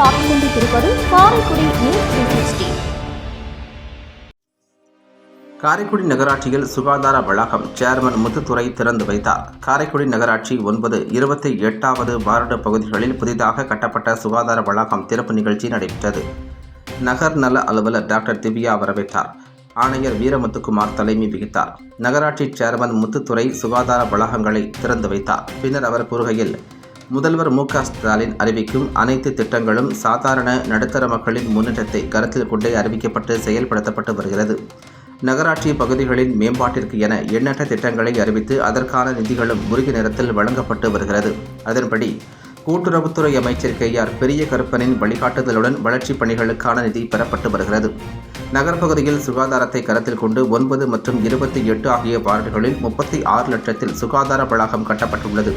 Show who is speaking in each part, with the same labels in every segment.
Speaker 1: கொண்டிருப்பது Karaikudi news three
Speaker 2: Karaikudi நகராட்சியில் சுகாதார வளாகம் சேர்மன் முத்துத்துறை திறந்து வைத்தார். காரைக்குடி நகராட்சி ஒன்பது இருபத்தி எட்டாவது வார்டு பகுதிகளில் புதிதாக கட்டப்பட்ட சுகாதார வளாகம் திறப்பு நிகழ்ச்சி நடைபெற்றது. நகர் நல அலுவலர் டாக்டர் திவ்யா வரவேற்றார். ஆணையர் வீரமுத்துக்குமார் தலைமை வகித்தார். நகராட்சி சேர்மன் முத்துத்துறை சுகாதார வளாகங்களை திறந்து வைத்தார். பின்னர் அவர் கூறுகையில் முதல்வர் மு ஸ்டாலின் அறிவிக்கும் அனைத்து திட்டங்களும் சாதாரண நடுத்தர மக்களின் முன்னேற்றத்தை கருத்தில் கொண்டே அறிவிக்கப்பட்டு செயல்படுத்தப்பட்டு வருகிறது. நகராட்சி பகுதிகளின் மேம்பாட்டிற்கு என எண்ணற்ற திட்டங்களை அறிவித்து அதற்கான நிதிகளும் உரிய நேரத்தில் வழங்கப்பட்டு வருகிறது. அதன்படி கூட்டுறவுத்துறை அமைச்சர் கே. ஆர். பெரிய கருப்பனின் வழிகாட்டுதலுடன் வளர்ச்சிப் பணிகளுக்கான நிதி பெறப்பட்டு வருகிறது. நகர்ப்பகுதியில் சுகாதாரத்தை கருத்தில் கொண்டு ஒன்பது மற்றும் இருபத்தி எட்டு ஆகிய வார்டுகளில் முப்பத்தி ஆறு லட்சத்தில் சுகாதார வளாகம் கட்டப்பட்டுள்ளது.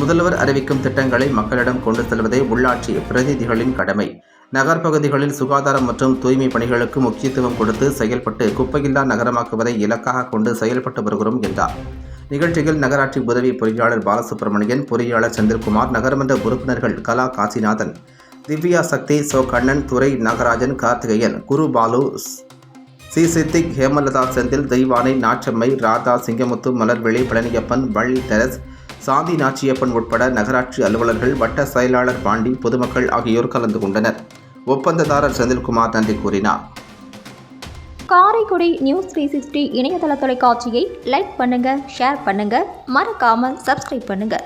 Speaker 2: முதல்வர் அறிவிக்கும் திட்டங்களை மக்களிடம் கொண்டு செல்வதே உள்ளாட்சி பிரதிநிதிகளின் கடமை. நகர்ப்பகுதிகளில் சுகாதாரம் மற்றும் தூய்மை பணிகளுக்கு முக்கியத்துவம் கொடுத்து செயல்பட்டு குப்பையில்லா நகரமாக்குவதை இலக்காக கொண்டு செயல்பட்டு வருகிறோம் என்றார். நிகழ்ச்சியில் நகராட்சி உதவி பொறியாளர் பாலசுப்ரமணியன் பொறியாளர் செந்தில்குமார் நகர்மன்ற உறுப்பினர்கள் Kala Kasinathan Divya Sakthi so Kannan Durai Nagarajan Karthikeyan Guru Balu C Siddique Hemalatha Senthil Deivanai Nachammai Radha Singamuthu Malarvizhi Palaniappan Valli Therese Shanthi Nachiappan உட்பட நகராட்சி அலுவலர்கள் வட்ட செயலாளர் பாண்டி பொதுமக்கள் ஆகியோர் கலந்து கொண்டனர். ஒப்பந்ததாரர் செந்தில்குமார் நன்றி கூறினார்.
Speaker 1: காரைக்குடி நியூஸ் த்ரீ சிக்ஸ்டி இணையதள தொலைக்காட்சியை லைக் பண்ணுங்க ஷேர் பண்ணுங்க மறக்காமல் சப்ஸ்கிரைப் பண்ணுங்க.